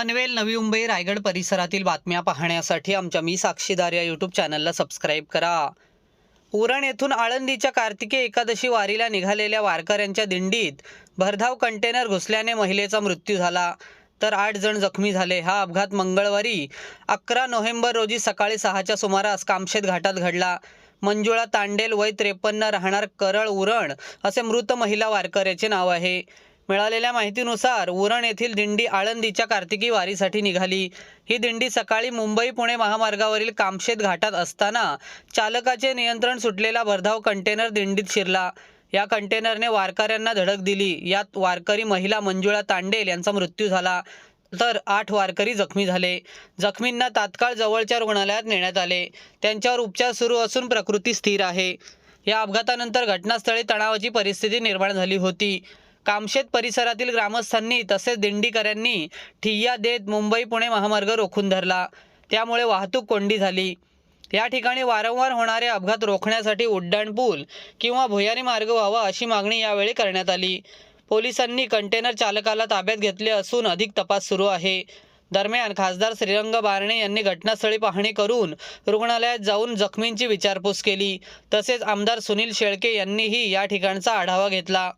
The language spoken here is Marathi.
पनवेल नवी मुंबई रायगड परिसरातील बातम्या पाहण्यासाठी आमच्या मी साक्षीदार या यूट्यूब चॅनलला सबस्क्राईब करा. उरण येथून आळंदीच्या कार्तिकी एकादशी वारीला निघालेल्या वारकऱ्यांच्या दिंडीत भरधाव कंटेनर घुसल्याने महिलेचा मृत्यू झाला. तर आठ जण जखमी झाले. हा अपघात मंगळवारी अकरा नोव्हेंबर रोजी सकाळी सहाच्या सुमारास कामशेत घाटात घडला. मंजुळा तांडेल वय त्रेपन्न राहणार करळ उरण असे मृत महिला वारकऱ्याचे नाव आहे. मिळालेल्या माहितीनुसार उरण येथील दिंडी आळंदीच्या कार्तिकी वारीसाठी निघाली. ही दिंडी सकाळी मुंबई पुणे महामार्गावरील कामशेत घाटात असताना चालकाचे नियंत्रण सुटलेला भरधाव कंटेनर दिंडीत शिरला. या कंटेनरने वारकऱ्यांना धडक दिली. यात वारकरी महिला मंजुळा तांडेल यांचा मृत्यू झाला. तर आठ वारकरी जखमी झाले. जखमींना तात्काळ जवळच्या रुग्णालयात नेण्यात आले. त्यांच्यावर उपचार सुरू असून प्रकृती स्थिर आहे. या अपघातानंतर घटनास्थळी तणावाची परिस्थिती निर्माण झाली होती. कामशेत परिसरातील ग्रामस्थांनी तसेच दिंडीकऱ्यांनी ठिय्या देत मुंबई पुणे महामार्ग रोखून धरला. त्यामुळे वाहतूक कोंडी झाली. या ठिकाणी वारंवार होणारे अपघात रोखण्यासाठी उड्डाणपूल किंवा भुयारी मार्ग व्हावा अशी मागणी यावेळी करण्यात आली. पोलिसांनी कंटेनर चालकाला ताब्यात घेतले असून अधिक तपास सुरू आहे. दरम्यान खासदार श्रीरंग बारणे यांनी घटनास्थळी पाहणी करून रुग्णालयात जाऊन जखमींची विचारपूस केली. तसेच आमदार सुनील शेळके यांनीही या ठिकाणचा आढावा घेतला.